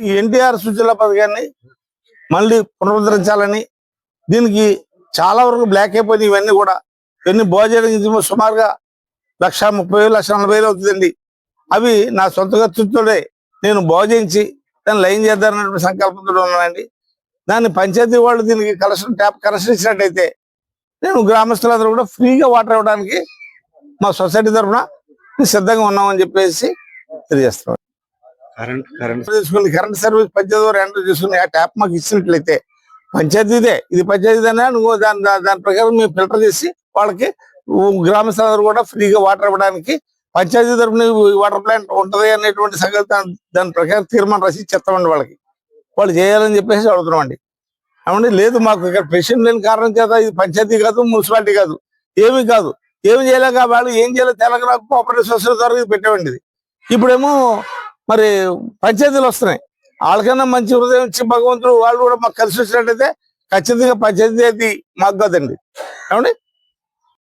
ఈ ఎన్టీఆర్ సుజల పథకాన్ని మళ్ళీ పునరుద్ధరించాలని దీనికి చాలా వరకు బ్లాక్ అయిపోయింది. ఇవన్నీ కూడా ఇవన్నీ భోజనం సుమారుగా లక్ష ముప్పై వేలు లక్ష నలభై వేలు అవుతుందండి. అవి నా సొంత ఖర్చుతోనే నేను భోజించి దాన్ని లైన్ చేద్దామన్నటువంటి సంకల్పంతో ఉన్నానండి. దాన్ని పంచాయతీ వాళ్ళు దీనికి కలెక్షన్ ట్యాప్ కలెక్షన్ ఇచ్చినట్టయితే నేను గ్రామస్తులందరూ కూడా ఫ్రీగా వాటర్ ఇవ్వడానికి మా సొసైటీ తరఫున సిద్ధంగా ఉన్నామని చెప్పేసి తెలియజేస్తున్నాను. Current current. Current service panchayat enter ఆ ట్యాప్ మాకు ఇచ్చినట్లయితే పంచాయతీదే ఇది. పంచాయతీదేనా నువ్వు దాని దాని ప్రకారం మేము ఫిల్టర్ చేసి వాళ్ళకి గ్రామ గ్రామస్తులందరూ కూడా ఫ్రీగా వాటర్ ఇవ్వడానికి పంచాయతీ తరఫున వాటర్ ప్లాంట్ ఉంటది అనేటువంటి సంగతి దాని- ప్రకారం తీర్మానం రాసి చెప్తామండి వాళ్ళకి. వాళ్ళు చేయాలని చెప్పేసి అడుగుతున్నామండి. అవునండి లేదు మాకు ఇక్కడ ప్రెసిడెంట్ లేని కారణం చేత ఇది పంచాయతీ కాదు మున్సిపాలిటీ కాదు. ఏమీ కాదు. ఏమి చేయలేక వాళ్ళు ఏం చేయలేదు తెలంగాణ కోఆపరేటివ్ సొసైటీ ద్వారా ఇది ఇది. ఇప్పుడేమో మరి పంచాయతీలు వస్తున్నాయి. వాళ్ళకన్నా మంచి హృదయం ఇచ్చి భగవంతుడు వాళ్ళు కూడా మాకు కలిసి వచ్చినట్టయితే ఖచ్చితంగా పంచాయతీ మాకు కదండి. ఏమండి?